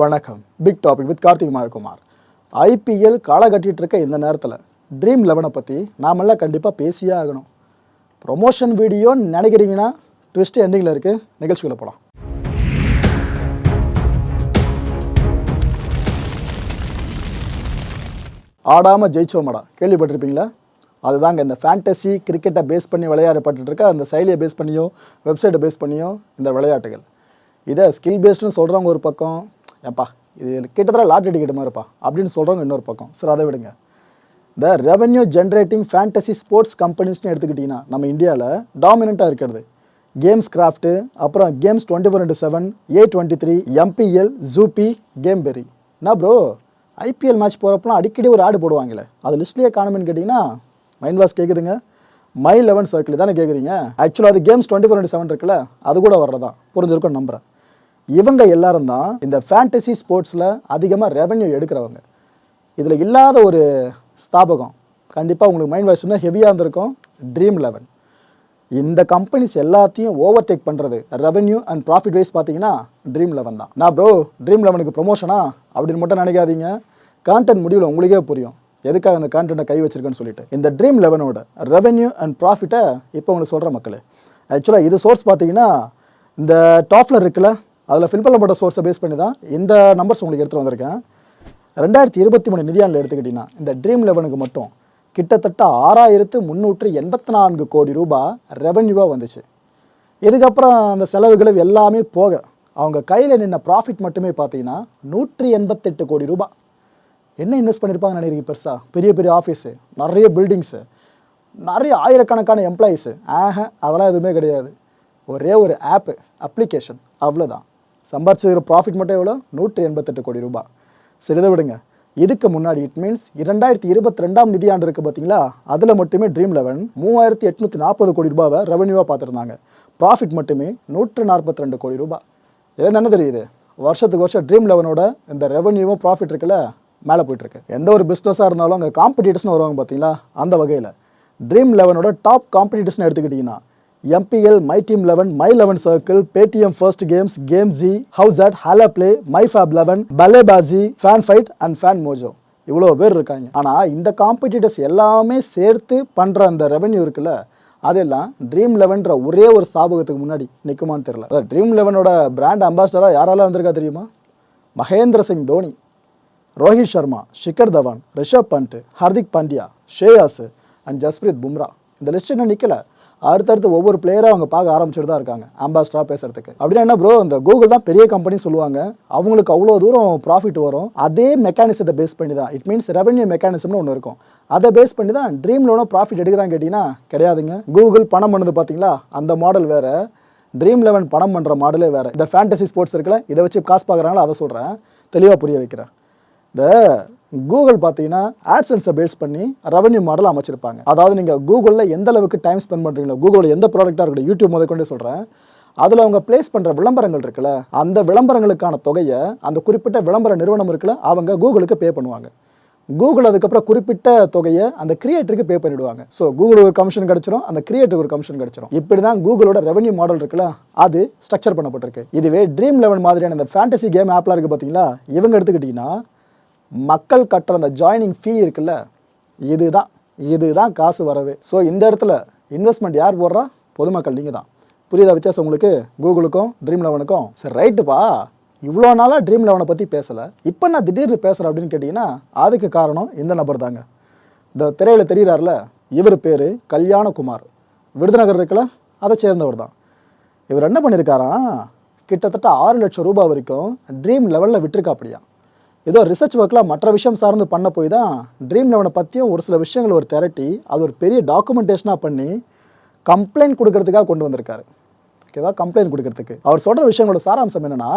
வணக்கம். Big topic with Karthik Mayakumar. IPL களை கட்டிகிட்டு இருக்க இந்த நேரத்தில் ட்ரீம் லெவனை பற்றி நாமெல்லாம் கண்டிப்பாக பேசியே ஆகணும். ப்ரொமோஷன் வீடியோன்னு நினைக்கிறீங்கன்னா ட்விஸ்ட் எண்டிங்கில் இருக்குது நிகழ்ச்சிக்குள்ளே போகலாம் ஆடாமல் ஜெயிச்சோமாடா. கேள்விப்பட்டிருப்பீங்களா? அதுதாங்க இந்த ஃபேண்டசி கிரிக்கெட்டை பேஸ் பண்ணி விளையாடப்பட்டு இருக்க அந்த செயலியை பேஸ் பண்ணியோ வெப்சைட்டை பேஸ் பண்ணியோ இந்த விளையாட்டுகள். இதை ஸ்கில் பேஸ்டுன்னு சொல்கிறவங்க ஒரு பக்கம் ஏப்பா இது கிட்டத்தட்ட லாட்ரி டிக்கெட் மாதிரிப்பா அப்படின்னு சொல்கிறவங்க இன்னொரு பக்கம். சார் அதை விடுங்க. இந்த ரெவென்யூ ஜென்ரேட்டிங் ஃபேண்டசி ஸ்போர்ட்ஸ் கம்பெனிஸ்னு எடுத்துக்கிட்டிங்கன்னா நம்ம இந்தியாவில் டாமினண்ட்டாக இருக்கிறது. கேம்ஸ் கிராஃப்ட்டு அப்புறம் games twenty four into seven A twenty three MPL Zupee game பெரி என்ன ப்ரோ ஐபிஎல் மேட்ச் போகிறப்பலாம் அடிக்கடி ஒரு ஆடு போடுவாங்களே. அது லிஸ்ட்லேயே காணுமென்னு கேட்டிங்கன்னா மைண்ட் வாஷ் கேட்குதுங்க மை லெவன் சர்க்கிள் தானே கேட்குறீங்க ஆக்சுவலாக அது games twenty four into seven இருக்குல்ல அது கூட வர்றதான் புரிஞ்சிருக்கும் நம்புகிறேன் இவங்க எல்லாரும் தான் இந்த ஃபேண்டசி ஸ்போர்ட்ஸில் அதிகமாக ரெவென்யூ எடுக்கிறவங்க. இதில் இல்லாத ஒரு ஸ்தாபகம் கண்டிப்பாக உங்களுக்கு மைண்ட் வாய்ஸ் ஹெவியாக இருந்திருக்கும் ட்ரீம் லெவன் இந்த கம்பெனிஸ் எல்லாத்தையும் ஓவர் டேக் பண்ணுறது ரெவன்யூ அண்ட் ப்ராஃபிட் வைஸ் பார்த்தீங்கன்னா ட்ரீம் லெவன் தான். நான் ப்ரோ ட்ரீம் லெவனுக்கு ப்ரொமோஷனா அப்படின்னு மட்டும் நினைக்காதீங்க. கான்டென்ட் முடிவில் உங்களுக்கே புரியும். எதுக்காக அந்த கான்டென்ட்டை கை வச்சிருக்கேன்னு சொல்லிட்டு. இந்த ட்ரீம் லெவனோட ரெவன்யூ அண்ட் ப்ராஃபிட்டை இப்போ உங்களுக்கு சொல்கிற மக்களே. ஆக்சுவலாக இது சோர்ஸ் பார்த்தீங்கன்னா இந்த டாப்பில் இருக்குல்ல அதில் ஃபில் பண்ணப்பட்ட சோர்ஸை பேஸ் பண்ணி தான் இந்த நம்பர்ஸ் உங்களுக்கு எடுத்துகிட்டு வந்திருக்கேன். ரெண்டாயிரத்தி இருபத்தி மூணு நிதியாண்டில் எடுத்துக்கிட்டிங்கன்னா இந்த ட்ரீம் லெவனுக்கு மட்டும் கிட்டத்தட்ட ஆறாயிரத்து முந்நூற்று எண்பத்தி நான்கு கோடி ரூபாய் ரெவென்யூவாக வந்துச்சு. இதுக்கப்புறம் அந்த செலவுகள் எல்லாமே போக அவங்க கையில் நின்ன ப்ராஃபிட் மட்டுமே பார்த்தீங்கன்னா நூற்றி எண்பத்தெட்டு கோடி ரூபாய். என்ன இன்வெஸ்ட் பண்ணியிருப்பாங்கன்னு நினைக்கிறீங்க பெருசாக பெரிய பெரிய ஆஃபீஸு நிறைய பில்டிங்ஸு நிறைய ஆயிரக்கணக்கான எம்ப்ளாயீஸு ஆஹ அதெல்லாம் எதுவுமே கிடையாது. ஒரே ஒரு ஆப்பு அப்ளிகேஷன் அவ்வளோதான் சம்பாரிச்சதுக்கு ப்ராஃபிட் மட்டும் எவ்வளோ? நூற்றி எண்பத்தெட்டு கோடி ரூபாய். சரி இதை விடுங்க. இதுக்கு முன்னாடி? இட் மீன்ஸ் இரண்டாயிரத்தி இருபத்தி ரெண்டாம் நிதியாண்டு இருக்குது பார்த்தீங்களா? அதில் மட்டுமே ட்ரீம் லெவன் மூவாயிரத்தி எட்நூற்றி நாற்பது கோடி ரூபாவை ரெவன்யூவாக பார்த்துருந்தாங்க. ப்ராஃபிட் மட்டுமே நூற்று நாற்பத்தி ரெண்டு கோடி ரூபாய். இதுல என்ன தெரியுது? வருஷத்துக்கு வருஷம் ட்ரீம் லெவனோட இந்த ரெவன்யூவும் ப்ராஃபிட் இருக்குல்ல மேலே போயிட்டுருக்கு. எந்த ஒரு பிஸ்னஸாக இருந்தாலும் அங்கே காம்படிட்டர்ஸ்னு வருவாங்க பார்த்தீங்களா? அந்த வகையில். ட்ரீம் லெவனோட டாப் காம்படிட்டர்ஸ்னு எடுத்துக்கிட்டிங்கன்னா MPL my team eleven my eleven circle Paytm first games game G house at hala play my fab eleven Ballebaazi fan fight and fan mojo இவ்வளோ பேர் இருக்காங்க. ஆனால் இந்த காம்படிட்டர்ஸ் எல்லாமே சேர்த்து பண்ணுற அந்த ரெவென்யூ இருக்குல்ல அதெல்லாம் ட்ரீம் லெவன்ற ஒரே ஒரு ஸ்தாபகத்துக்கு முன்னாடி நிற்குமான்னு தெரியல. ட்ரீம் லெவனோட பிராண்ட் அம்பாசிடராக யாரெல்லாம் வந்திருக்கா தெரியுமா? மகேந்திர சிங் தோனி ரோஹித் சர்மா ஷிகர் தவான் ரிஷப் பண்ட் ஹர்திக் பாண்டியா ஷேயாஸ் அண்ட் ஜஸ்பிரீத் பும்ரா இந்த லிஸ்ட் இன்னும் நிற்கல அடுத்தடுத்து ஒவ்வொரு பிளேயராக அவங்க பார்க்க ஆரம்பிச்சுட்டு தான் இருக்காங்க. அம்பாஸ்டராக பேசுறதுக்கு. அப்படின்னா என்ன ப்ரோ இந்த கூகுள் தான் பெரிய கம்பெனி சொல்லுவாங்க. அவங்களுக்கு அவ்வளோ தூரம் ப்ராஃபிட் வரும். அதே மெக்கானிசத்தை பேஸ் பண்ணி தான். இட் மீன்ஸ் ரெவன்யூ மெக்கானிசம்னு ஒன்று இருக்கும். அதை பேஸ் பண்ணி தான் ட்ரீம் லோனும் ப்ராஃபிட் எடுக்குதான் கேட்டிங்கன்னா கிடையாதுங்க. கூகுள் பணம் பண்ணுது பார்த்தீங்களா? அந்த மாடல் வேறு. ட்ரீம் லெவன் பணம் பண்ணுற மாடலே வேறு. இந்த ஃபேண்டசி ஸ்போர்ட்ஸ் இருக்குல்ல இதை வச்சு காசு பார்க்குறாங்களோ? அதை சொல்கிறேன் தெளிவாக புரிய வைக்கிறேன். இந்த கூகுள் பார்த்தீங்கன்னா ஆட்சன்ஸை பேஸ் பண்ணி ரெவன்யூ மாடல் அமைச்சிருப்பாங்க. அதாவது நீங்கள் கூகுளில் எந்த அளவுக்கு டைம் ஸ்பெண்ட் பண்ணுறீங்களோ கூகுளில் எந்த ப்ராடக்டாக இருக்கட்டும் யூடியூப் முதல் கொண்டே சொல்கிறேன் அதில் அவங்க ப்ளேஸ் பண்ணுற விளம்பரங்கள் இருக்குல்ல அந்த விளம்பரங்களுக்கான தொகையை அந்த குறிப்பிட்ட விளம்பர நிறுவனம் இருக்குல்ல அவங்க கூகுளுக்கு பே பண்ணுவாங்க. கூகுள் அதுக்கப்புறம் குறிப்பிட்ட தொகையை அந்த கிரியேட்டருக்கு பே பண்ணிவிடுவாங்க ஸோ கூகுள் ஒரு கமிஷன் கிடச்சிரும் அந்த கிரியேட்டருக்கு ஒரு கமிஷன் கிடச்சிரும். இப்படி தான் கூகுளோட ரெவன்யூ மாடல் இருக்குல்ல அது ஸ்ட்ரக்சர் பண்ணப்பட்டிருக்கு. இதுவே ட்ரீம் லெவன் மாதிரியான இந்த ஃபேண்டசி கேம் ஆப்லாம் இருக்குது பார்த்தீங்களா இவங்க எடுத்துக்கிட்டிங்கன்னா மக்கள் கட்டுற அந்த ஜாயினிங் ஃபீ இருக்குல்ல இதுதான் இதுதான் காசு வரவே. ஸோ இந்த இடத்துல இன்வெஸ்ட்மெண்ட் யார் போடுறா? பொதுமக்கள் நீங்கள் தான். புரியுதா வித்தியாசம் உங்களுக்கு? கூகுளுக்கும் ட்ரீம் லெவனுக்கும் சரி ரைட்டுப்பா இவ்வளோ நாளாக ட்ரீம் லெவனை பற்றி பேசலை. இப்போ நான் திடீர்னு பேசுகிறேன் அப்படின்னு கேட்டிங்கன்னா அதுக்கு காரணம் இந்த நபர் தாங்க. இந்த திரையில் தெரிகிறார்ல இவர் பேர் கல்யாணகுமார். விருதுநகர் இருக்குல்ல அதை சேர்ந்தவர் தான். இவர் என்ன பண்ணியிருக்காராம் கிட்டத்தட்ட ஆறு லட்சம் ரூபாய் வரைக்கும் ட்ரீம் லெவலில் விட்டுருக்கா அப்படியா ஏதோ ரிசர்ச் ஒர்க்கில் மற்ற விஷயம் சார்ந்து பண்ண போய் தான் ட்ரீம் லெவனை பற்றியும் ஒரு சில விஷயங்கள் ஒரு திரட்டி அது ஒரு பெரிய டாக்குமெண்டேஷனாக பண்ணி கம்ப்ளைண்ட் கொடுக்கறதுக்காக கொண்டு வந்திருக்காரு. ஓகேவா கம்ப்ளைண்ட் கொடுக்கறதுக்கு. அவர் சொல்கிற விஷயங்களோட சாராம்சம் என்னென்னா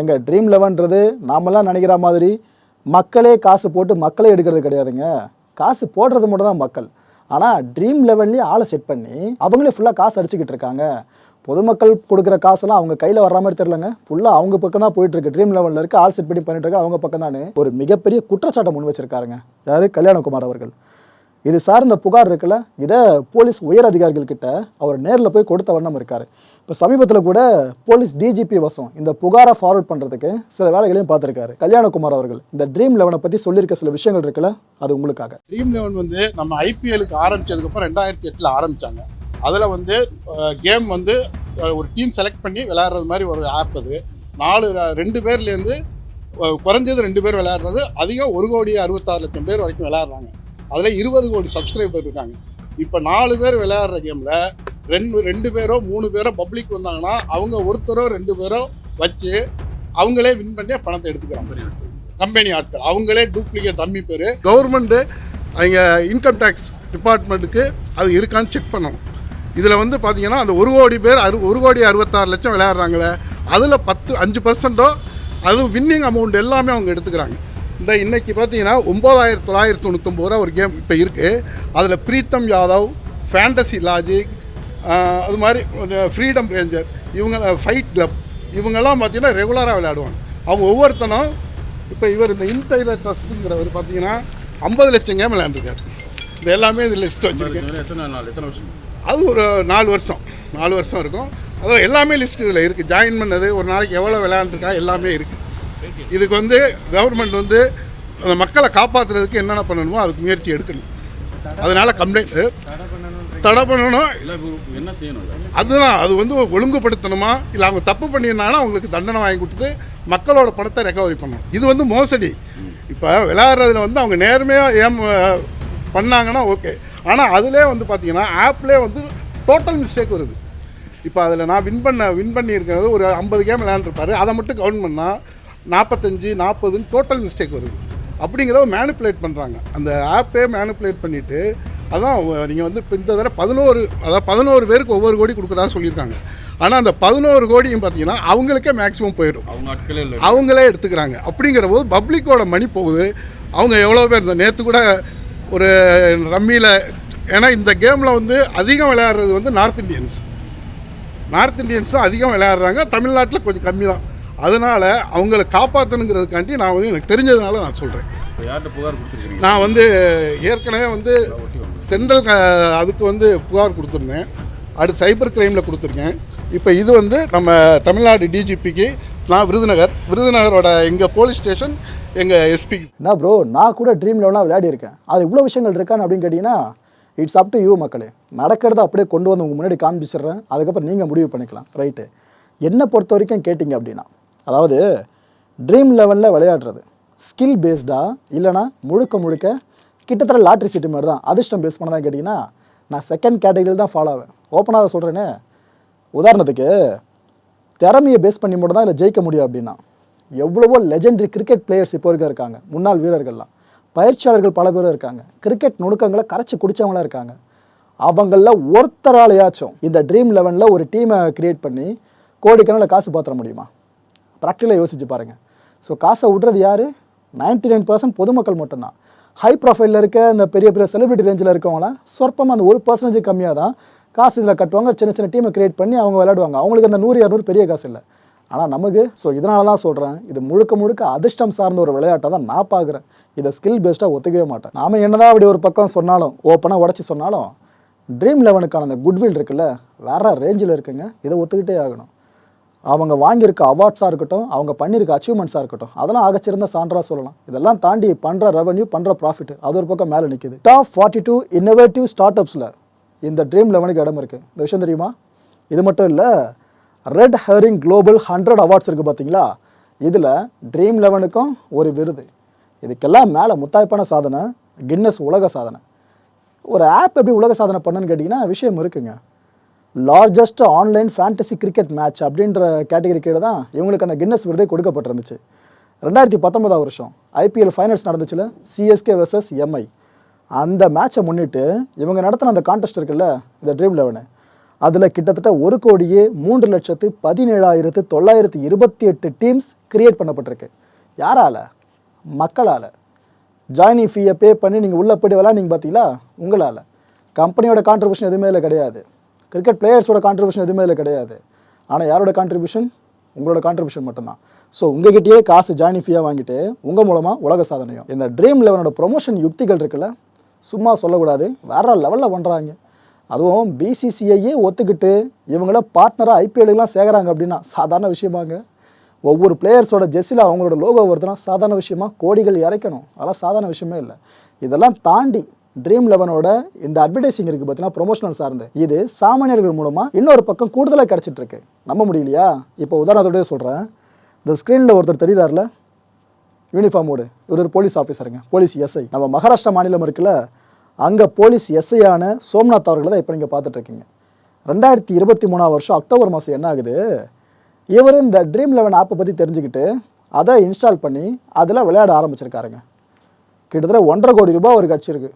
எங்கள் ட்ரீம் லெவன்றது நாமெல்லாம் நினைக்கிற மாதிரி மக்களே காசு போட்டு மக்களே எடுக்கிறது கிடையாதுங்க. காசு போடுறது மட்டும் தான் மக்கள். ஆனால் ட்ரீம் லெவல்லேயே ஆளை செட் பண்ணி அவங்களே ஃபுல்லாக காசு அடிச்சுக்கிட்டு இருக்காங்க. பொதுமக்கள் கொடுக்குற காசெல்லாம் அவங்க கையில் வர்ற மாதிரி தெரிலங்க ஃபுல்லாக அவங்க பக்கம் தான் போயிட்டு இருக்கு. ட்ரீம் லெவலில் இருக்க. ஆள் செட் பண்ணி பண்ணிட்டு இருக்க அவங்க பக்கம் தான். ஒரு மிகப்பெரிய குற்றச்சாட்டை முன் வச்சிருக்காருங்க. யார்? கல்யாணகுமார் அவர்கள். இது சார்ந்த புகார் இருக்குல்ல இதை போலீஸ் உயர் அதிகாரிகள் கிட்ட அவர் நேரில் போய் கொடுத்த வண்ணம் இருக்கார். இப்போ சமீபத்தில் கூட போலீஸ் டிஜிபி வசம் இந்த புகாரை ஃபார்வர்ட் பண்ணுறதுக்கு சில வேலைகளையும் பார்த்துருக்காரு. கல்யாணகுமார் அவர்கள் இந்த ட்ரீம் லெவனை பற்றி சொல்லியிருக்க சில விஷயங்கள் இருக்குல்ல அது உங்களுக்காக. ட்ரீம் லெவன் வந்து நம்ம ஐபிஎலுக்கு ஆரம்பிச்சதுக்கப்புறம் ரெண்டாயிரத்தி எட்டில் ஆரம்பித்தாங்க அதில் வந்து கேம் வந்து ஒரு டீம் செலக்ட் பண்ணி விளையாடுறது மாதிரி ஒரு ஆப் அது. நாலு ரெண்டு பேர்லேருந்து குறைஞ்சது ரெண்டு பேர் விளையாடுறது அதிகம் ஒரு கோடி அறுபத்தாறு லட்சம் பேர் வரைக்கும் விளையாடுறாங்க. அதில் இருபது கோடி சப்ஸ்கிரைபர் இருக்காங்க. இப்போ நாலு பேர் விளையாடுற கேமில் ரெண்டு ரெண்டு பேரோ மூணு பேரோ பப்ளிக் வந்தாங்கன்னா அவங்க ஒருத்தரோ ரெண்டு பேரோ வச்சு அவங்களே வின் பண்ணி பணத்தை எடுத்துக்கிறாங்க. கம்பெனி ஆட்கள். அவங்களே டூப்ளிகேட் ரம்மி பேர். கவர்மெண்ட்டு அவங்க இன்கம் டேக்ஸ் டிபார்ட்மெண்ட்டுக்கு அது இருக்கான்னு செக் பண்ணணும். இதில் வந்து பார்த்தீங்கன்னா அந்த ஒரு கோடி பேர் அறு ஒரு கோடி அறுபத்தாறு லட்சம் விளையாடுறாங்களே அதில் பத்து அஞ்சு பர்சன்ட்டோ அது வின்னிங் அமௌண்ட் எல்லாமே அவங்க எடுத்துக்கிறாங்க. இந்த இன்னைக்கு பார்த்தீங்கன்னா ஒம்பதாயிரத்தி தொள்ளாயிரத்தி தொண்ணூத்தொம்பது ரூபா ஒரு கேம் இப்போ இருக்குது அதில் பிரீத்தம் யாதவ் ஃபேண்டசி லாஜிக் அது மாதிரி ஃப்ரீடம் ரேஞ்சர் இவங்க ஃபைட் கிளப் இவங்கெல்லாம் பார்த்தீங்கன்னா ரெகுலராக விளையாடுவாங்க. அவங்க ஒவ்வொருத்தனும் இப்போ இவர் இந்த இன்டைலர் ட்ரஸ்ட்டுங்கிறவர் பார்த்தீங்கன்னா ஐம்பது லட்சம் கேம் விளையாண்டுருக்காரு. இது எல்லாமே இது லிஸ்ட் வச்சுருக்கேன் அது ஒரு நாலு வருஷம் நாலு வருஷம் இருக்கும். அது எல்லாமே லிஸ்ட் இதில் இருக்குது ஜாயின் பண்ணது ஒரு நாளைக்கு எவ்வளோ விளையாண்டுருக்கா எல்லாமே இருக்குது இதுக்கு வந்து கவர்மெண்ட் வந்து அந்த மக்களை காப்பாற்றுறதுக்கு என்னென்ன பண்ணணுமோ அதுக்கு முயற்சி எடுக்கணும். அதனால கம்ப்ளைண்ட் தடை பண்ணணும் என்ன செய்யணும்? அதுதான் அது வந்து ஒழுங்குபடுத்தணுமா? இல்லை அவங்க தப்பு பண்ணியிருந்தாங்கன்னா அவங்களுக்கு தண்டனை வாங்கி கொடுத்து மக்களோட பணத்தை ரெக்கவரி பண்ணணும். இது வந்து மோசடி. இப்போ விளையாடுறதுல வந்து அவங்க நேர்மையாக ஏம் பண்ணாங்கன்னா ஓகே ஆனால் அதிலே வந்து பார்த்தீங்கன்னா ஆப்லேயே வந்து டோட்டல் மிஸ்டேக் வருது. இப்போ அதில் நான் வின் பண்ண வின் பண்ணியிருக்கிறது ஒரு ஐம்பது கேம் விளையாண்டுருப்பாரு. அதை மட்டும் கவுண்ட் பண்ணால் நாற்பத்தஞ்சு நாற்பதுன்னு டோட்டல் மிஸ்டேக் வருது. அப்படிங்கிறத மேனிப்புலேட் பண்ணுறாங்க அந்த ஆப்பே மேனிப்புலேட் பண்ணிவிட்டு அதான் நீங்கள் வந்து இப்போ இந்த தடவை பதினோரு அதாவது பதினோரு பேருக்கு ஒவ்வொரு கோடி கொடுக்குறதா சொல்லியிருக்காங்க. ஆனால் அந்த பதினோரு கோடியும் பார்த்தீங்கன்னா அவங்களுக்கே மேக்ஸிமம் போயிடும். அவங்க அவங்களே எடுத்துக்கிறாங்க. அப்படிங்கிற போது பப்ளிக்கோட மணி போகுது. அவங்க எவ்வளோ பேர் இந்த நேற்று கூட ஒரு ரம்மியில் ஏன்னா இந்த கேமில் வந்து அதிகம் விளையாடுறது வந்து நார்த் இந்தியன்ஸ் நார்த் இந்தியன்ஸ் தான் அதிகம் விளையாடுறாங்க. தமிழ்நாட்டில் கொஞ்சம் கம்மி தான் அதனால் அவங்கள காப்பாற்றணுங்கிறதுக்காண்டி நான் வந்து எனக்கு தெரிஞ்சதுனால நான் சொல்கிறேன் நான் வந்து ஏற்கனவே வந்து சென்ட்ரல் அதுக்கு வந்து புகார் கொடுத்துருந்தேன். அடுத்து சைபர் கிரைமில் கொடுத்துருக்கேன். இப்போ இது வந்து நம்ம தமிழ்நாடு டிஜிபிக்கு நான் விருதுநகர் விருதுநகரோட எங்கள் போலீஸ் ஸ்டேஷன் எங்கள் எஸ்பி என்ன ப்ரோ நான் கூட ட்ரீம் லெவனாக விளையாடி இருக்கேன் அது இவ்வளோ விஷயங்கள் இருக்கான்னு அப்படின்னு கேட்டிங்கன்னா இட்ஸ் அப் டு யூ மக்களே. நடக்கிறத அப்படியே கொண்டு வந்து உங்கள் முன்னாடி காமிச்சிடுறேன். அதுக்கப்புறம் நீங்கள் முடிவு பண்ணிக்கலாம். ரைட்டு என்னை பொறுத்த வரைக்கும் கேட்டிங்க அப்படின்னா அதாவது ட்ரீம் லெவனில் விளையாடுறது. ஸ்கில் பேஸ்டாக இல்லைனா முழுக்க முழுக்க கிட்டத்தட்ட லாட்ரி சீட்டு மாதிரி தான். அதிர்ஷ்டம் பேஸ் பண்ணதான் கேட்டிங்கன்னா நான் செகண்ட் கேட்டகரியில் தான் ஃபாலோ ஆவேன். ஓப்பனாக அதை சொல்கிறேனே உதாரணத்துக்கு திறமையை பேஸ் பண்ணி மட்டும் தான் இதில் ஜெயிக்க முடியும் அப்படின்னா எவ்வளவோ லெஜெண்டரி கிரிக்கெட் பிளேயர்ஸ் இப்போ இருக்க இருக்காங்க. முன்னாள் வீரர்கள்லாம். பயிற்சியாளர்கள் பல பேரும் இருக்காங்க. கிரிக்கெட் நுணுக்கங்களை கரைச்சி குடித்தவங்களாம் இருக்காங்க. அவங்களில் ஒருத்தராலையாச்சும் இந்த ட்ரீம் லெவனில் ஒரு டீமை க்ரியேட் பண்ணி கோடிக்கணக்கில் காசு பாத்திர முடியுமா? ப்ராக்டிக்கலாக யோசிச்சு பாருங்கள் ஸோ காசை விட்றது யார்? நைன்டி நைன் பர்சன்ட் பொதுமக்கள் மட்டும்தான். ஹை ப்ரொஃபைலில் இருக்க இந்த பெரிய பெரிய செலிபிரிட்டி ரேஞ்சில் இருக்கவங்களாம் சொற்பமாக அந்த ஒரு பர்சன்டேஜ் கம்மியாக தான் காசு இதில் கட்டுவாங்க. சின்ன சின்ன டீமை க்ரியேட் பண்ணி அவங்க விளையாடுவாங்க. அவங்களுக்கு அந்த நூறு இரநூறு பெரிய காசு இல்லை. ஆனால் நமக்கு ஸோ இதனால தான் சொல்கிறேன் இது முழுக்க முழுக்க அதிர்ஷ்டம் சார்ந்த ஒரு விளையாட்டை தான் நான் பார்க்குறேன். இதை ஸ்கில் பேஸ்டாக ஒத்துக்கவே மாட்டேன். நாம என்னதான் அப்படி ஒரு பக்கம் சொன்னாலும் ஓப்பனாக உடச்சி சொன்னாலும் ட்ரீம் லெவனுக்கான அந்த குட்வில் இருக்குல்ல வேற ரேஞ்சில் இருக்குங்க. இதை ஒத்துக்கிட்டே ஆகணும். அவங்க வாங்கியிருக்க அவார்ட்ஸாக இருக்கட்டும் அவங்க பண்ணியிருக்க அச்சீவ்மெண்ட்ஸாக இருக்கட்டும் அதெல்லாம் ஆகச்சிருந்த சான்றாக சொல்லலாம். இதெல்லாம் தாண்டி பண்ணுற ரெவன்யூ பண்ணுற ப்ராஃபிட் அது ஒரு பக்கம் மேலே நிற்குது top forty two innovative start அப்ஸில் இந்த ட்ரீம் லெவனுக்கு இடம் இருக்குது இந்த விஷயம் தெரியுமா? இது மட்டும் இல்லை red herring global hundred awards இருக்குது பார்த்தீங்களா இதில் ட்ரீம் லெவனுக்கும் ஒரு விருது. இதுக்கெல்லாம் மேலே முத்தாய்ப்பான சாதனை கின்னஸ் உலக சாதனை. ஒரு ஆப் எப்படி உலக சாதனை பண்ணுன்னு கேட்டிங்கன்னா விஷயம் இருக்குங்க. Largest online fantasy cricket match அப்படின்ற கேட்டகரி கீழே தான் இவங்களுக்கு அந்த கின்னஸ் விருதே கொடுக்கப்பட்டிருந்துச்சு. ரெண்டாயிரத்தி பத்தொன்பதாம் வருஷம் ஐபிஎல் ஃபைனல்ஸ் நடந்துச்சுல சிஎஸ்கே வர்சஸ் எம்ஐ அந்த மேட்சை முன்னிட்டு இவங்க நடத்தின அந்த கான்டெஸ்ட் இருக்குல்ல இந்த ட்ரீம் லெவனு அதில் கிட்டத்தட்ட ஒரு கோடியே மூன்று லட்சத்து பதினேழாயிரத்து தொள்ளாயிரத்து இருபத்தி எட்டு டீம்ஸ் கிரியேட் பண்ணப்பட்டிருக்கு. யாரால? மக்களால். ஜாயினிங் ஃபீயை பே பண்ணி நீங்கள் உள்ளே போய்ட்டு விளாண்டிங்க பார்த்தீங்களா உங்களால். கம்பெனியோட கான்ட்ரிபியூஷன் எதுவுமே இல்லை கிடையாது. கிரிக்கெட் பிளேயர்ஸோட கான்ட்ரிபியூஷன் எதுவுமே இல்லை கிடையாது. ஆனால் யாரோட கான்ட்ரிபியூஷன் உங்களோட கான்ட்ரிபியூஷன் மட்டும்தான். ஸோ உங்ககிட்டயே காசு ஜாயினி ஃபீயாக வாங்கிட்டு உங்கள் மூலமாக உலக சாதனையும். இந்த ட்ரீம் லெவனோட ப்ரொமோஷன் யுக்திகள் இருக்குல்ல சும்மா சொல்லக்கூடாது. வேற லெவலில் பண்ணுறாங்க அதுவும் பிசிசிஐயே ஒத்துக்கிட்டு இவங்கள பார்ட்னராக ஐபிஎலுக்கெலாம் சேர்க்குறாங்க அப்படின்னா சாதாரண விஷயமாங்க. ஒவ்வொரு பிளேயர்ஸோட ஜெஸ்ஸில் அவங்களோட லோகோ வருதுன்னா சாதாரண விஷயமா கோடிகள் இறைக்கணும். அதெல்லாம் சாதாரண விஷயமே இல்லை. இதெல்லாம் தாண்டி ட்ரீம் லெவனோட இந்த அட்வர்டைசிங் இருக்குது பார்த்தீங்கன்னா ப்ரொமோஷனல் சார்ந்து. இது சாமானியர்கள் மூலமாக இன்னொரு பக்கம் கூடுதலாக கிடச்சிட்டு இருக்கு நம்ப முடியலையா? இப்போ உதாரணத்தோடய சொல்கிறேன் இந்த ஸ்க்ரீனில் ஒருத்தர் தெரியுறாருல? யூனிஃபார்மோடு இவர் ஒரு போலீஸ் ஆஃபீஸருங்க போலீஸ் எஸ்ஐ நம்ம மகாராஷ்டிரா மாநிலம் இருக்குல்ல அங்கே போலீஸ் எஸ்ஐயான சோம்நாத் அவர்களை தான் இப்போ நீங்கள் பார்த்துட்ருக்கீங்க. ரெண்டாயிரத்தி இருபத்தி மூணாவது வருஷம் அக்டோபர் மாதம் என்ன ஆகுது? இவர் இந்த ட்ரீம் லெவன் ஆப்பை பற்றி தெரிஞ்சுக்கிட்டு அதை இன்ஸ்டால் பண்ணி அதில் விளையாட ஆரம்பிச்சிருக்காருங்க. கிட்டத்தட்ட ஒன்றரை கோடி ரூபாய் ஒரு கட்சி இருக்கு.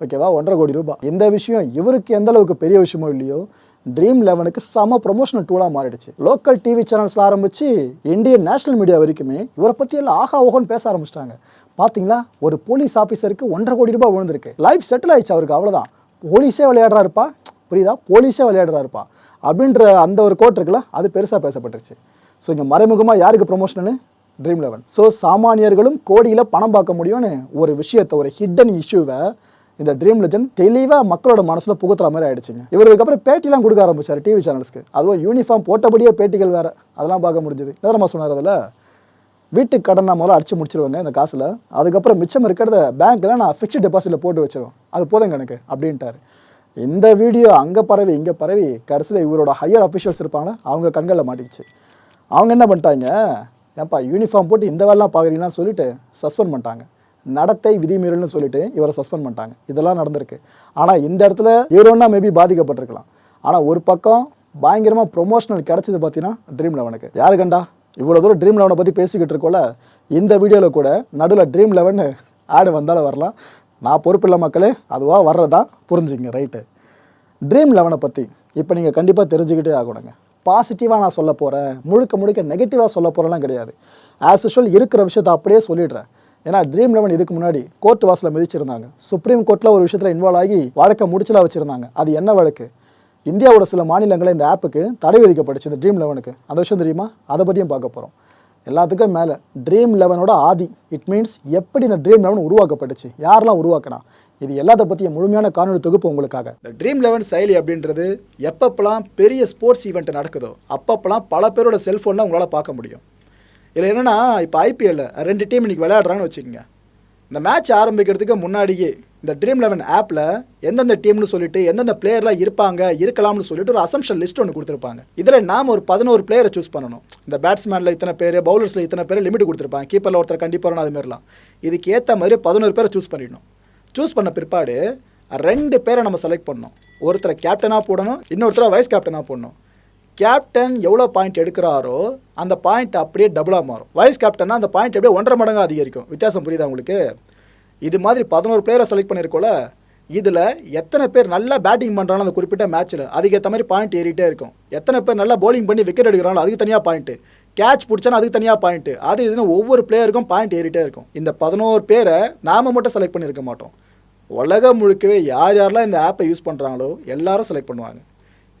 ஓகேவா? ஒன்றரை கோடி ரூபாய். இந்த விஷயம் இவருக்கு எந்த அளவுக்கு பெரிய விஷயமோ இல்லையோ ட்ரீம் லெவனுக்கு செம ப்ரொமோஷனல் டூலாக மாறிடுச்சு. லோக்கல் டிவி சேனல்ஸில் ஆரம்பித்து இந்தியன் நேஷனல் மீடியா வரைக்குமே இவரை பற்றி எல்லாம் ஆஹா ஓஹோன்னு பேச ஆரம்பிச்சிட்டாங்க. பார்த்தீங்களா ஒரு போலீஸ் ஆஃபீஸருக்கு ஒன்றரை கோடி ரூபாய் விழுந்திருக்கு. லைஃப் செட்டில் ஆயிடுச்சு அவருக்கு அவ்வளோதான் போலீஸே விளையாடுறாருப்பா. புரியுதா? போலீஸே விளையாடுறாருப்பா. அப்படின்ற அந்த ஒரு கோட் இருக்குல்ல அது பெருசாக பேசப்பட்டுருச்சு. ஸோ இங்கே மறைமுகமாக யாருக்கு ப்ரொமோஷனல் ட்ரீம் லெவன் ஸோ சாமானியர்களும் கோடியில் பணம் பார்க்க முடியும்னு ஒரு விஷயத்தை ஒரு ஹிடன் இஷ்யூவை இந்த ட்ரீம் லெஜன் தெளிவாக மக்களோட மனசில் புகுத்துற மாதிரி ஆயிடுச்சுங்க. இவருக்கு அப்புறம் பேட்டிலாம் கொடுக்க ஆரம்பிச்சார் டிவி சேனல்ஸ்க்கு அதுவும் யூனிஃபார்ம் போட்டபடியே பேட்டிகள் வேறு. அதெல்லாம் பார்க்க முடிஞ்சது. நேரமாக சொன்னார் அதில்? வீட்டுக்கு கடன் நான் முதல்ல அடிச்சு முடிச்சிருவாங்க இந்த காசில். அதுக்கப்புறம் மிச்சம் இருக்கிறத பேங்க்கில் நான் ஃபிக்ஸ்ட் டெபாசிட்டில் போட்டு வச்சிருவேன். அது போதுங்க எனக்கு அப்படின்ட்டாரு. இந்த வீடியோ அங்கே பரவி இங்கே பரவி கடைசியில் இவரோட ஹையர் அஃபிஷியல்ஸ் இருப்பாங்களே அவங்க கண்களில் மாட்டிக்கிச்சு. அவங்க என்ன பண்ணிட்டாங்க? ஏன்ப்பா யூனிஃபார்ம் போட்டு இந்த வேலைலாம் பார்க்குறீங்களான்னு சொல்லிட்டு சஸ்பெண்ட் பண்ணிட்டாங்க. நடத்தை விதிமீறல்னு சொல்லிட்டு இவரை சஸ்பெண்ட் பண்ணிட்டாங்க. இதெல்லாம் நடந்திருக்கு. ஆனால் இந்த இடத்துல ஹீரோன்னா மேபி பாதிக்கப்பட்டிருக்கலாம். ஆனால் ஒரு பக்கம் பயங்கரமாக ப்ரொமோஷனல் கிடச்சது பார்த்தீங்கன்னா ட்ரீம் லெவனுக்கு யாரு கண்டா? இவ்வளோ தூரம் ட்ரீம் லெவனை பற்றி பேசிக்கிட்டு இருக்கோல இந்த வீடியோவில் கூட நடுவில் ட்ரீம் லெவன் ஆடு வந்தாலும் வரலாம். நான் பொறுப்பில்லை மக்களே அதுவாக வர்றதா புரிஞ்சுங்க ரைட்டு ட்ரீம் லெவனை பற்றி இப்போ நீங்கள் கண்டிப்பாக தெரிஞ்சுக்கிட்டே ஆகணுங்க. பாசிட்டிவாக நான் சொல்ல போகிறேன் முழுக்க முழுக்க நெகட்டிவாக சொல்ல போகிறேன்லாம் கிடையாது. ஆஸ் யூஷுவல் இருக்கிற விஷயத்தை அப்படியே சொல்லிடுறேன். ஏன்னா ட்ரீம் லெவன் இதுக்கு முன்னாடி கோர்ட் வாசலில் மிதிச்சிருந்தாங்க. சுப்ரீம் கோர்ட்டில் ஒரு விஷயத்தில் இன்வால்வ் ஆகி வழக்கை முடிச்சலாக வச்சுருந்தாங்க. அது என்ன வழக்கு? இந்தியாவோட சில மாநிலங்களில் இந்த ஆப்புக்கு தடை விதிக்கப்பட்டுச்சு இந்த ட்ரீம் லெவனுக்கு அந்த விஷயம் தெரியுமா? அதை பற்றியும் பார்க்க போகிறோம் எல்லாத்துக்கும் மேலே ட்ரீம் லெவனோட ஆதி. இட் மீன்ஸ் எப்படி இந்த ட்ரீம் லெவன் உருவாக்கப்பட்டுச்சு? யாரெல்லாம் உருவாக்கினா? இது எல்லாத்த பற்றிய முழுமையான காணொலி தொகுப்பு உங்களுக்காக. இந்த ட்ரீம் லெவன் செயலி அப்படின்றது எப்பப்பெல்லாம் பெரிய ஸ்போர்ட்ஸ் ஈவெண்ட் நடக்குதோ அப்பப்பெல்லாம் பல பேரோட செல்ஃபோனில் உங்களால் பார்க்க முடியும். இதில் என்னென்னா இப்போ ஐபிஎல்ல ரெண்டு டீம் இன்றைக்கி விளையாடுறாங்கன்னு வச்சுக்கோங்க. இந்த மேட்ச் ஆரம்பிக்கிறதுக்கு முன்னாடியே இந்த ட்ரீம் லெவன் ஆப்பில் எந்தெந்த டீம்னு சொல்லிட்டு எந்தெந்த பிளேயர்லாம் இருப்பாங்க இருக்கலாம்னு சொல்லிட்டு ஒரு அசம்ஷன் லிஸ்ட் ஒன்று கொடுத்துருப்பாங்க. இதில் நாம் ஒரு பதினோரு பிளேயரை சூஸ் பண்ணணும். இந்த பேட்ஸ்மேனில் இத்தனை பேர் பவுலர்ஸில் இத்தனை பேர் லிமிட் கொடுத்துருப்பாங்க. கீப்பரில் ஒருத்தர் கண்டிப்பாக வரணும் அது மாதிரிலாம் இதுக்கு ஏற்ற மாதிரி பதினோரு பேரை சூஸ் பண்ணிடணும். சூஸ் பண்ண பிற்பாடு ரெண்டு பேரை நம்ம செலக்ட் பண்ணணும். ஒருத்தரை கேப்டனாக போடணும் இன்னொருத்தரை வைஸ் கேப்டனாக போடணும். கேப்டன் எவ்வளோ பாயிண்ட் எடுக்கிறாரோ அந்த பாயிண்ட் அப்படியே டபுளாக மாறும். வைஸ் கேப்டன்னா அந்த பாயிண்ட் அப்படியே ஒன்றரை மடங்கு அதிகரிக்கும். வித்தியாசம் புரியுதா உங்களுக்கு? இது மாதிரி பதினோரு பிளேயரை செலக்ட் பண்ணியிருக்கோல இதில் எத்தனை பேர் நல்லா பேட்டிங் பண்ணுறாங்களோ அந்த குறிப்பிட்ட மேட்ச்சில் அதுக்கேற்ற மாதிரி பாயிண்ட் ஏறிட்டே இருக்கும். எத்தனை பேர் நல்லா பவுலிங் பண்ணி விக்கெட் எடுக்கிறாங்களோ அதுக்கு தனியாக பாயிண்ட்டு கேட்ச் பிடிச்சானா அதுக்கு தனியாக பாயிண்ட்டு அது இதுன்னு ஒவ்வொரு பிளேயருக்கும் பாயிண்ட் ஏறிட்டே இருக்கும். இந்த பதினோரு பேரை நாம் மட்டும் செலக்ட் பண்ணியிருக்க மாட்டோம். உலகம் முழுக்கவே யார் யாரெல்லாம் இந்த ஆப்பை யூஸ் பண்ணுறாங்களோ எல்லாரும் செலக்ட் பண்ணுவாங்க.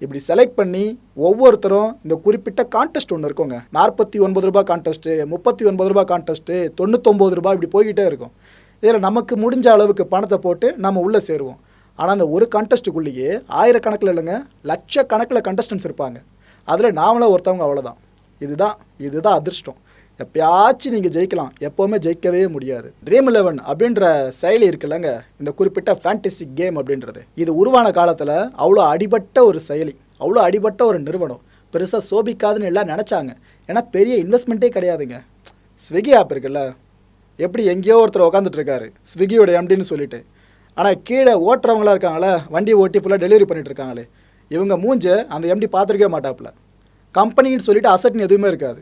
இப்படி செலக்ட் பண்ணி ஒவ்வொருத்தரும் இந்த குறிப்பிட்ட கான்டெஸ்ட் ஒன்று இருக்குங்க. நாற்பத்தி ஒன்பது ரூபாய் கான்டெஸ்ட்டு முப்பத்தி ஒன்பது ரூபாய் கான்டெஸ்ட்டு தொண்ணூத்தொம்பது ரூபாய் இப்படி போய்கிட்டே இருக்கும். இதில் நமக்கு முடிஞ்ச அளவுக்கு பணத்தை போட்டு நம்ம உள்ளே சேருவோம். ஆனால் அந்த ஒரு கண்டஸ்ட்டுக்குள்ளேயே ஆயிரக்கணக்கில் இல்லைங்க லட்சக்கணக்கில் கண்டஸ்டன்ஸ் இருப்பாங்க. அதில் நாமளும் ஒருத்தவங்க அவ்வளோதான் இதுதான் இதுதான் அதிர்ஷ்டம். எப்பயாச்சும் நீங்கள் ஜெயிக்கலாம். எப்போவுமே ஜெயிக்கவே முடியாது. ட்ரீம் லெவன் அப்படின்ற செயலி இருக்குல்லங்க இந்த குறிப்பிட்ட ஃபேண்டசி கேம் அப்படின்றது. இது உருவான காலத்தில் அவ்வளோ அடிபட்ட ஒரு செயலி அவ்வளோ அடிபட்ட ஒரு நிறுவனம். பெருசாக சோபிக்காதுன்னு எல்லாம் நினச்சாங்க. ஏன்னா பெரிய இன்வெஸ்ட்மெண்ட்டே கிடையாதுங்க. ஸ்விக்கி ஆப் இருக்குல்ல எப்படி எங்கேயோ ஒருத்தர் உட்காந்துட்டு இருக்காரு ஸ்விக்கியோட எம்டின்னு சொல்லிட்டு. ஆனால் கீழே ஓட்டுறவங்களா இருக்காங்களே? வண்டி ஓட்டி ஃபுல்லாக டெலிவரி பண்ணிட்டு இருக்காங்களே இவங்க மூஞ்ச அந்த எம்டி பார்த்துருக்கவே மாட்டாப்புல. கம்பெனின்னு சொல்லிட்டு அசட்னு எதுவுமே இருக்காது.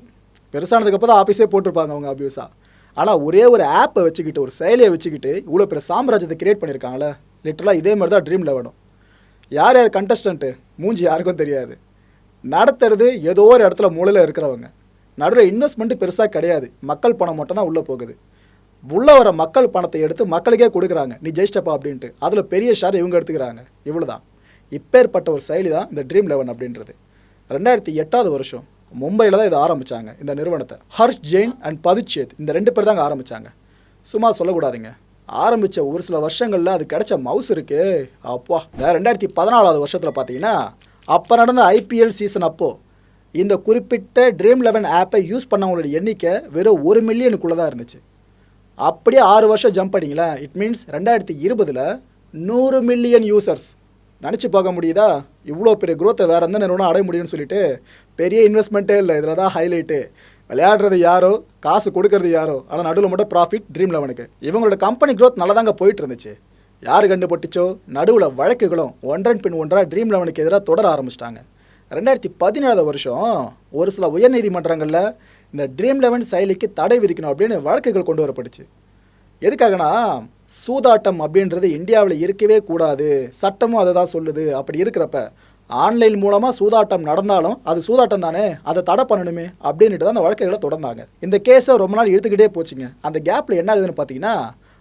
பெருசானதுக்கப்புறம் தான் ஆஃபீஸே போட்டிருப்பாங்க அவங்க அபியூஸாக ஆனால் ஒரே ஒரு ஆப்பை வச்சுக்கிட்டு ஒரு செயலியை வச்சுக்கிட்டு இவ்வளோ பெரிய சாம்ராஜ்யத்தை கிரியேட் பண்ணியிருக்காங்களே. லிட்டரலாக இதே மாதிரி தான் ட்ரீம் லெவனும் யார் யார் கண்டஸ்டன்ட்டு மூஞ்சி யாருக்கும் தெரியாது. நடத்துறது ஏதோ ஒரு இடத்துல மூலையில் இருக்கிறவங்க. நடுவில் இன்வெஸ்ட்மெண்ட்டு பெருசாக கிடையாது. மக்கள் பணம் மட்டும் தான் உள்ளே போகுது. உள்ளே வர மக்கள் பணத்தை எடுத்து மக்களுக்கே கொடுக்குறாங்க. நீ ஜெயிச்சிட்டப்பா அப்படின்ட்டு. அதில் பெரிய ஷேர் இவங்க எடுத்துக்கிறாங்க. இவ்வளோ தான் இப்பேற்பட்ட ஒரு செயலி தான் இந்த ட்ரீம் லெவன் அப்படின்றது. ரெண்டாயிரத்தி எட்டாவது வருஷம் மும்பையில் தான் இதை ஆரம்பித்தாங்க இந்த நிறுவனத்தை. ஹர்ஷ் ஜெயின் அண்ட் பதுச்சேத் இந்த ரெண்டு பேர் தாங்க ஆரம்பித்தாங்க சும்மா சொல்லக்கூடாதுங்க. ஆரம்பித்த ஒரு சில வருஷங்களில் அது கிடைச்ச மவுஸ் இருக்கு. அப்பா. இந்த ரெண்டாயிரத்தி பதினாலாவது வருஷத்தில் பார்த்தீங்கன்னா அப்போ நடந்த ஐபிஎல் சீசன் அப்போது இந்த குறிப்பிட்ட ட்ரீம் லெவன் ஆப்பை யூஸ் பண்ணவங்களோட எண்ணிக்கை வெறும் ஒரு மில்லியனுக்குள்ளே தான் இருந்துச்சு. அப்படியே ஆறு வருஷம் ஜம்ப் பண்ணிங்களேன் இட் மீன்ஸ் ரெண்டாயிரத்தி இருபதில் நூறு மில்லியன் யூசர்ஸ் நினச்சி பார்க்க முடியுதா? இவ்வளோ பெரிய குரோத்தை வேறு எந்த நிறுவனம் அடைய முடியும்னு சொல்லிட்டு பெரிய இன்வெஸ்ட்மெண்ட்டே இல்லை. இதில் தான் ஹைலைட்டு விளையாடுறது யாரோ காசு கொடுக்கறது யாரோ ஆனால் நடுவில் மட்டும் ப்ராஃபிட் ட்ரீம் லெவனுக்கு இவங்களோட கம்பெனி க்ரோத் நல்லா தாங்க போயிட்டு இருந்துச்சு யார் கண்டுபட்டுச்சோ நடுவில் வழக்குகளும் ஒன்றன் பின் ஒன்றா ட்ரீம் லெவனுக்கு எதிராக தொடர ஆரம்பிச்சிட்டாங்க. ரெண்டாயிரத்தி பதினேழாவது வருஷம் ஒரு சில உயர்நீதிமன்றங்களில் இந்த ட்ரீம் லெவன் செயலிக்கு தடை விதிக்கணும் அப்படின்னு வழக்குகள் கொண்டு வரப்பட்டுச்சு. எதுக்காகனா சூதாட்டம் அப்படின்றது இந்தியாவில் இருக்கவே கூடாது சட்டமும் அதை தான் சொல்லுது அப்படி இருக்கிறப்ப ஆன்லைன் மூலமாக சூதாட்டம் நடந்தாலும் அது சூதாட்டம் தானே அதை தடை பண்ணணுமே அப்படின்ட்டு தான் அந்த வழக்குகளை தொடர்ந்தாங்க. இந்த கேஸை ரொம்ப நாள் இழுத்துக்கிட்டே போச்சுங்க. அந்த கேப்பில் என்ன ஆகுதுன்னு பார்த்தீங்கன்னா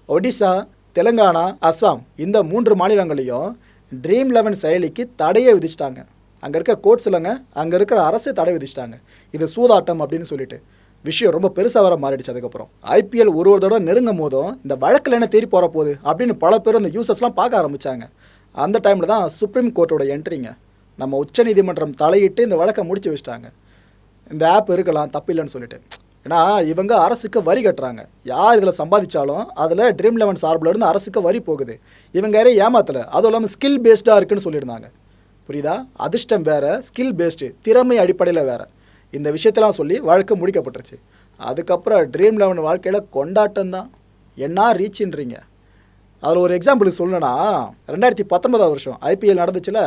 ஒடிசா தெலுங்கானா அஸ்ஸாம் இந்த மூன்று மாநிலங்களையும் ட்ரீம் லெவன் செயலிக்கு தடையை விதிச்சிட்டாங்க. அங்கே இருக்க கோர்ட்ஸில்ங்க இல்லைங்க அங்கே இருக்கிற அரசு தடை விதிச்சிட்டாங்க. இது சூதாட்டம் அப்படின்னு சொல்லிட்டு. விஷயம் ரொம்ப பெருசாக வர மாறிடுச்சு அதுக்கப்புறம். ஐபிஎல் ஒரு ஒரு தடவை நெருங்கும் போதும் இந்த வழக்கில் என்ன தேறி போகிற போகுது அப்படின்னு பல பேர் இந்த யூசர்ஸ்லாம் பார்க்க ஆரம்பித்தாங்க அந்த டைமில் தான் சுப்ரீம் கோர்ட்டோட என்ட்ரிங்க நம்ம உச்சநீதிமன்றம் தலையிட்டு இந்த வழக்கை முடிச்சு வச்சிட்டாங்க. இந்த ஆப் இருக்கலாம் தப்பில்லைன்னு சொல்லிட்டு. ஏன்னா இவங்க அரசுக்கு வரி கட்டுறாங்க. யார் இதில் சம்பாதிச்சாலும் அதில் ட்ரீம் லெவன் சார்பில் இருந்து அரசுக்கு வரி போகுது. இவங்க யாரையும் ஏமாத்தலை. அதுவும் இல்லாமல் ஸ்கில் பேஸ்டாக இருக்குன்னு சொல்லியிருந்தாங்க. புரியுதா? அதிர்ஷ்டம் வேறு ஸ்கில் பேஸ்டு திறமை அடிப்படையில் வேறு. இந்த விஷயத்தெல்லாம் சொல்லி வாழ்க்கை முடிக்கப்பட்டுருச்சு. அதுக்கப்புறம் ட்ரீம் லெவன் வாழ்க்கையில் கொண்டாட்டம் தான் என்ன ரீச்சுன்றீங்க அதில் ஒரு எக்ஸாம்பிளுக்கு சொல்லணும்னா ரெண்டாயிரத்தி பத்தொன்பதாம் வருஷம் ஐபிஎல் நடந்துச்சுல?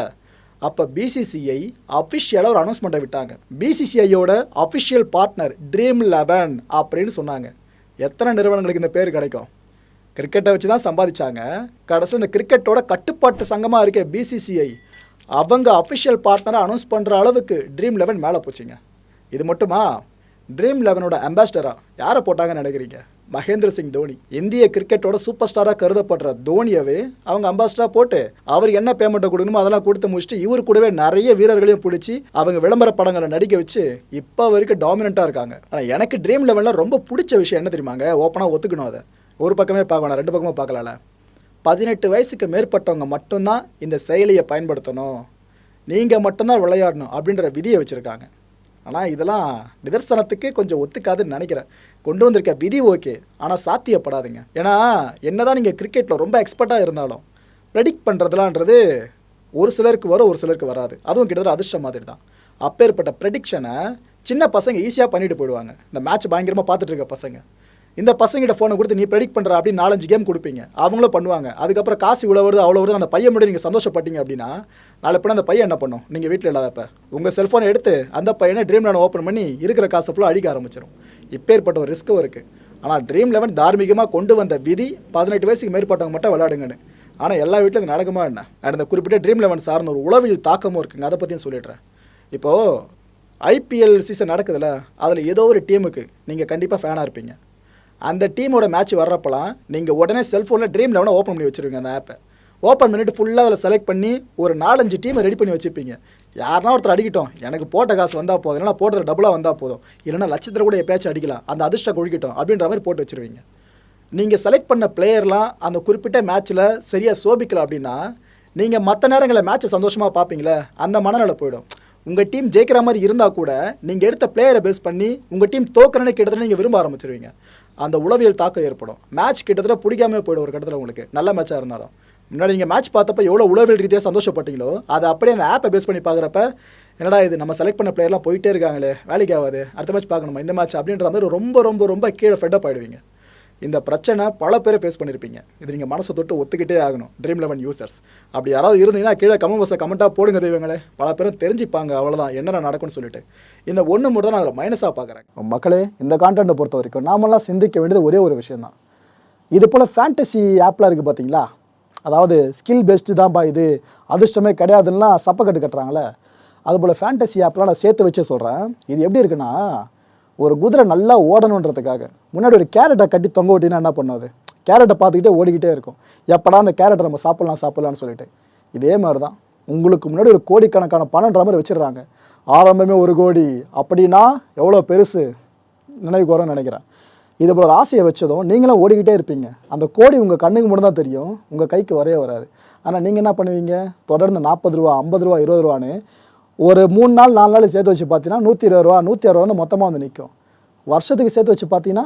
அப்போ பிசிசிஐ அஃபிஷியலாக ஒரு அனௌன்ஸ்மெண்ட்டை விட்டாங்க. பிசிசிஐயோட அஃபிஷியல் பார்ட்னர் ட்ரீம் லெவன் அப்படின்னு சொன்னாங்க. எத்தனை நிறுவனங்களுக்கு இந்த பேர் கிடைக்கும்? கிரிக்கெட்டை வச்சு தான் சம்பாதிச்சாங்க. கடைசியில் இந்த கிரிக்கெட்டோட கட்டுப்பாட்டு சங்கமாக இருக்க பிசிசிஐ அவங்க அஃபிஷியல் பார்ட்னரை அனௌன்ஸ் பண்ணுற அளவுக்கு ட்ரீம் லெவன் மேலே போச்சுங்க. இது மட்டுமா? ட்ரீம் லெவனோட அம்பாஸ்டராக யாரை போட்டாங்கன்னு நினைக்கிறீங்க? மகேந்திர சிங் தோனி. இந்திய கிரிக்கெட்டோட சூப்பர் ஸ்டாராக கருதப்படுற தோனியவே அவங்க அம்பாஸ்டராக போட்டு அவர் என்ன பேமெண்ட்டை கொடுக்கணுமோ அதெல்லாம் கொடுத்து முடிச்சுட்டு இவர் கூடவே நிறைய வீரர்களையும் பிடிச்சி அவங்க விளம்பர படங்களை நடிக்க வச்சு இப்போ வரைக்கும் டாமினண்ட்டாக இருக்காங்க. ஆனால் எனக்கு ட்ரீம் லெவலில் ரொம்ப பிடிச்ச விஷயம் என்ன தெரியுமாங்க? ஓப்பனாக ஒத்துக்கணும் அதை. ஒரு பக்கமே பார்க்கணும் ரெண்டு பக்கமும் பார்க்கலாம்ல. பதினெட்டு வயசுக்கு மேற்பட்டவங்க மட்டும்தான் இந்த செயலியை பயன்படுத்தணும். நீங்கள் மட்டும்தான் விளையாடணும் அப்படின்ற விதியை வச்சுருக்காங்க. ஆனால் இதெல்லாம் நிதர்சனத்துக்கு கொஞ்சம் ஒத்துக்காதுன்னு நினைக்கிறேன். கொண்டு வந்திருக்க விதி ஓகே ஆனால் சாத்தியப்படாதுங்க. ஏன்னா என்ன தான் நீங்கள் கிரிக்கெட்டில் ரொம்ப எக்ஸ்பர்ட்டாக இருந்தாலும் ப்ரெடிக்ட் பண்ணுறதுலான்றது ஒரு சிலருக்கு வரும் ஒரு சிலருக்கு வராது. அதுவும் கிட்டத்தட்ட அதிர்ஷ்டம் மாதிரி தான் அப்பேற்பட்ட ப்ரெடிக்ஷனை சின்ன பசங்க ஈஸியாக பண்ணிட்டு போயிடுவாங்க. இந்த மேட்ச் பயங்கரமாக பார்த்துட்டு இருக்க பசங்க. இந்த பசங்கிட்ட ஃபோனை கொடுத்து நீ ப்ரெடிக்ட் பண்ணுற அப்படின்னு நாலஞ்சு கேம் கொடுப்பீங்க. அவங்களும் பண்ணுவாங்க. அதுக்கப்புறம் காசு இவ்வளோ வருது அவ்வளோ வருது அந்த பையன் மட்டும் நீங்கள் சந்தோஷப்பட்டீங்க அப்படின்னா நாளை பின்ன அந்த பையன் என்ன பண்ணும்? நீங்கள் வீட்டில் இல்லாதப்ப. உங்கள் செல்ஃபோனை எடுத்து அந்த பையனை ட்ரீம் லெவன் ஓப்பன் பண்ணி இருக்கிற காசு ஃபுல்லாக அடிக்க ஆரம்பிச்சிடும் இப்பேற்பட்ட ஒரு ரிஸ்க்கும் இருக்குது ஆனால் ட்ரீம் லெவன் தார்மீகமாக கொண்டு வந்த விதி பதினெட்டு வயசுக்கு மேற்பட்டவங்க மட்டும் விளையாடுங்கன்னு. ஆனால் எல்லா வீட்டிலும் இது நடக்குமா என்ன? and இந்த குறிப்பிட்ட ட்ரீம் லெவன் சார்ந்த ஒரு உளவியல் தாக்கமும் இருக்குங்க. அதை பற்றியும் சொல்லிடுறேன். இப்போது ஐபிஎல் சீசன் நடக்குதுல்ல அதில் ஏதோ ஒரு டீமுக்கு நீங்கள் கண்டிப்பாக ஃபேனாக இருப்பீங்க. அந்த டீமோட மேட்ச் வர்றப்பலாம் நீங்கள் உடனே செல்ஃபோனில் ட்ரீம் லெவனை ஓப்பன் பண்ணி வச்சுருவீங்க அந்த ஆப்பை ஓப்பன் பண்ணிவிட்டு ஃபுல்லாக அதில் செலக்ட் பண்ணி ஒரு நாலஞ்சு டீமை ரெடி பண்ணி வச்சுப்பீங்க யாருனா ஒருத்தர் அடிக்கட்டும். எனக்கு போட்ட காசு வந்தால் போதும். இல்லைனா போட்டது டபுளாக வந்தால் போதும். இல்லைனா லட்சத்தில் கூட எப்பயாச்சும் அடிக்கலாம். அந்த அதிர்ஷ்டம் குழிக்கட்டும் அப்படின்ற மாதிரி போட்டு வச்சுருவீங்க. நீங்கள் செலக்ட் பண்ண பிளேயர்லாம் அந்த குறிப்பிட்ட மேட்ச்சில் சரியாக சோபிக்கலை அப்படின்னா நீங்கள் மற்ற நேரங்களில் மேட்ச்சை சந்தோஷமாக பார்ப்பீங்களே அந்த மனநிலை போயிடும். உங்கள் டீம் ஜெயிக்கிற மாதிரி இருந்தால் கூட நீங்கள் எடுத்த பிளேயரை பேஸ் பண்ணி உங்கள் டீம் தோக்கிறனே கிட்டத்தட்ட நீங்கள் விரும்ப ஆரம்பிச்சிருவீங்க. அந்த உளவியல் தாக்கம் ஏற்படும். மேட்ச் கிட்டத்தட்ட பிடிக்காம போயிடும் ஒரு கட்டத்தில் உங்களுக்கு. நல்ல மேட்சாக இருந்தாலும். முன்னாடி நீங்கள் மேட்ச் பார்த்தப்ப எவ்வளோ உளவியல் ரீதியாக சந்தோஷப்பட்டீங்களோ அதை அப்படியே அந்த ஆப்பை பேஸ் பண்ணி பார்க்குறப்ப என்னடா இது நம்ம செலக்ட் பண்ண பிளேயர்லாம் போயிட்டே இருக்காங்களே வேலைக்கு ஆகாது அடுத்த மேட்ச் பார்க்கணுமா இந்த மேட்ச் அப்படின்ற மாதிரி ரொம்ப ரொம்ப ரொம்ப கீழே ஃபெட்டப் ஆகிடுவீங்க இந்த பிரச்சனை பல பேரை ஃபேஸ் பண்ணியிருப்பீங்க இது நீங்கள் மனசை தொட்டு ஒத்துக்கிட்டே ஆகணும். ட்ரீம் லெவன் யூசர்ஸ் அப்படி யாராவது இருந்தீங்கன்னா கீழே கமெண்ட் கமெண்ட்டாக போடுங்க தெய்வங்களே. பல பேரும் தெரிஞ்சுப்பாங்க அவ்வளோதான் என்னென்ன நடக்கும்னு சொல்லிட்டு. இந்த ஒன்று மட்டும் தான் நான் அதில் மைனஸாக பார்க்குறேன். மக்களே இந்த கான்டென்ட்டை பொறுத்த வரைக்கும் நாமெல்லாம் சிந்திக்க வேண்டியது ஒரே ஒரு விஷயம் தான் இது போல் ஃபேண்டசி ஆப்லாம் இருக்குது பார்த்தீங்களா அதாவது ஸ்கில் பெஸ்ட்டு தான்ப்பா இது. அதிர்ஷ்டமே கிடையாதுன்னா சப்பக்கட்டு கட்டுறாங்களே அதுபோல் ஃபேண்டசி ஆப்லாம் நான் சேர்த்து வச்சே சொல்கிறேன் இது எப்படி இருக்குன்னா ஒரு குதிரை நல்லா ஓடணுன்றதுக்காக. முன்னாடி ஒரு கேரட்டை கட்டி தொங்க விட்டினா என்ன பண்ணாது கேரட்டை பார்த்துக்கிட்டே ஓடிக்கிட்டே இருக்கும். எப்படா அந்த கேரட்டை நம்ம சாப்பிட்லாம் சாப்பிட்லான்னு சொல்லிட்டு. இதே மாதிரி தான் உங்களுக்கு முன்னாடி ஒரு கோடிக்கணக்கான பணன்ற மாதிரி வச்சிடுறாங்க. ஆரம்பமே ஒரு கோடி. அப்படின்னா எவ்வளோ பெருசு? நினைவுக்கு வரும்னு நினைக்கிறேன். இது போல ஒரு ஆசையை வச்சதும் நீங்களும் ஓடிக்கிட்டே இருப்பீங்க. அந்த கோடி உங்கள் கண்ணுக்கு மட்டும் தான் தெரியும். உங்கள் கைக்கு வரைய வராது. ஆனால் நீங்கள் என்ன பண்ணுவீங்க? தொடர்ந்து நாற்பது ரூபா ஐம்பது ரூபா இருபது ரூபான்னு ஒரு மூணு நாள் நாலு நாள் சேர்த்து வச்சு பார்த்தீங்கன்னா நூற்றி இருபது ரூபா நூற்றி அறுபது ரூபா வந்து மொத்தமாக வந்து நிற்கும் வருஷத்துக்கு சேர்த்து வச்சு பார்த்தீங்கன்னா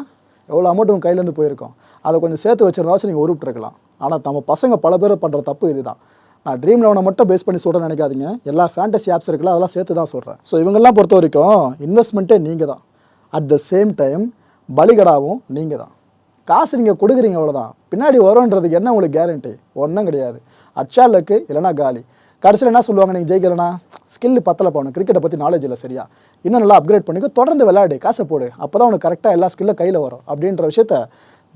எவ்வளோ அமௌண்ட் உங்கள் கையிலேருந்து போயிருக்கோம். அதை கொஞ்சம் சேர்த்து வச்சிருந்தாச்சும் நீங்கள் உருப்பிட்டுருக்கலாம். ஆனால் நம்ம பசங்க பல பேர் பண்ணுற தப்பு இதுதான். நான் ட்ரீம் லெவனை மட்டும் பேஸ் பண்ணி சொல்கிறேன்னு நினைக்காதீங்க. எல்லா ஃபேண்டசி ஆப்ஸ் இருக்குல்ல அதெல்லாம் சேர்த்து தான் சொல்கிறேன் ஸோ இவங்கெல்லாம் பொறுத்த வரைக்கும் இன்வெஸ்ட்மெண்ட்டே நீங்கள் தான். அட் த சேம் டைம் பலிகடாவும் நீங்கள் தான். காசு நீங்கள் கொடுக்குறீங்க அவ்வளோதான் பின்னாடி வரும்ன்றதுக்கு என்ன உங்களுக்கு கேரண்டி ஒன்றும் கிடையாது. அச்சாலுக்கு இல்லைனா காலி. கடைசியில் என்ன சொல்லுவாங்க? நீங்கள் ஜெயிக்கலனா ஸ்கில் பத்தலை போகணும் கிரிக்கெட்டை பற்றி நாலேஜ் இல்லை சரியா? இன்னும் நல்லா அப்கிரேட் பண்ணிக்கோ. தொடர்ந்து விளையாடு. காசை போடு. அப்போ தான் உனக்கு கரெக்டாக எல்லா ஸ்கில்லும் கையில் வரும். அப்படின்ற விஷயத்த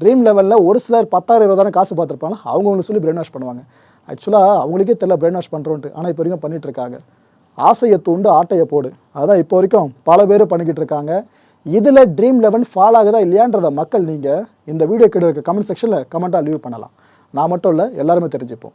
ட்ரீம் லெவலில் ஒரு சிலர் பத்தாயிரம் இருபதாயிரம் காசு பார்த்துருப்பாங்க. அவங்க உங்களுக்கு சொல்லி பிரெயின் வாஷ் பண்ணுவாங்க. ஆக்சுவலாக அவங்களுக்கே தெரியல பிரெயின் வாஷ் பண்ணுறோன்ட்டு ஆனால் இப்போ வரைக்கும் இருக்காங்க. ஆசையை தூண்டு ஆட்டையை போடு. அதான் இப்போ வரைக்கும் பல பேர் பண்ணிக்கிட்டு இருக்காங்க. இதில் ட்ரீம் லெவன் ஃபால் ஆகுதா இல்லையான்றத மக்கள் நீங்கள் இந்த வீடியோ கிட்ட இருக்க கமெண்ட் செக்ஷனில் கமெண்ட்டாக லீவ் பண்ணலாம். நான் மட்டும் இல்லை எல்லாருமே தெரிஞ்சுப்போம்.